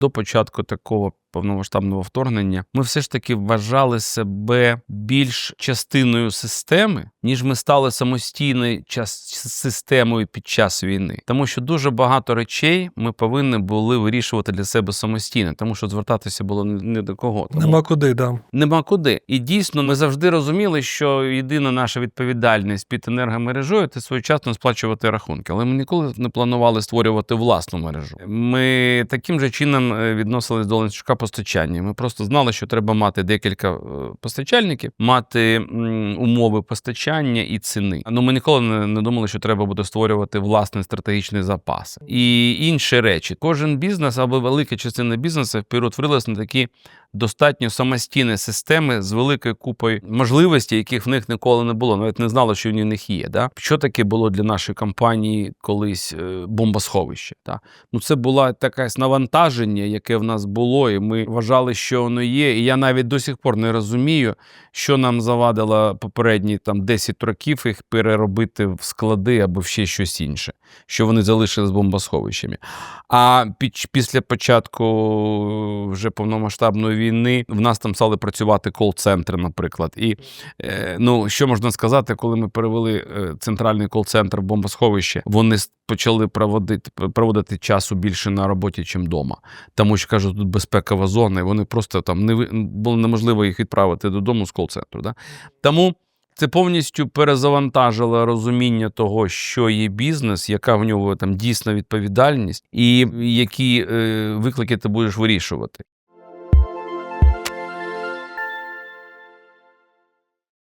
до початку такого повномасштабного вторгнення, ми все ж таки вважали себе більш частиною системи, ніж ми стали самостійною час системою під час війни. Тому що дуже багато речей ми повинні були вирішувати для себе самостійно, тому що звертатися було не не до кого. Тому Нема куди, да. Нема куди. І дійсно, ми завжди розуміли, що єдина наша відповідальність під енергомережою це своєчасно сплачувати рахунки. Але ми ніколи не планували створювати власну мережу. Ми таким же чином е, відносились до ланцюжка постачання. Ми просто знали, що треба мати декілька е, постачальників, мати умови постачання і ціни. Ну ми ніколи не, думали, що треба буде створювати власний стратегічний запас. І інші речі. Кожен бізнес або велика частина бізнесу перетворилась на такі достатньо самостійні системи з великою купою можливостей, яких в них ніколи не було. Навіть не знали, що в них є. Да? Що таке було для нашої компанії колись е, бомбосховище? Да? Ну, це було якесь навантаження, яке в нас було, і вважали, що воно є. І я навіть до сих пор не розумію, що нам завадило попередні там 10 років їх переробити в склади або в ще щось інше, що вони залишились бомбосховищами. А під, після початку вже повномасштабної війни в нас там стали працювати кол-центри, наприклад. І е, ну, що можна сказати, коли ми перевели е, центральний кол-центр в бомбосховище, вони почали проводити, проводити часу більше на роботі, ніж вдома. Тому що кажуть, тут безпекова зона, вони просто там не було неможливо їх відправити додому з кол-центру. Да? Тому. Це повністю перезавантажило розуміння того, що є бізнес, яка в нього там дійсна відповідальність, і які е, виклики ти будеш вирішувати.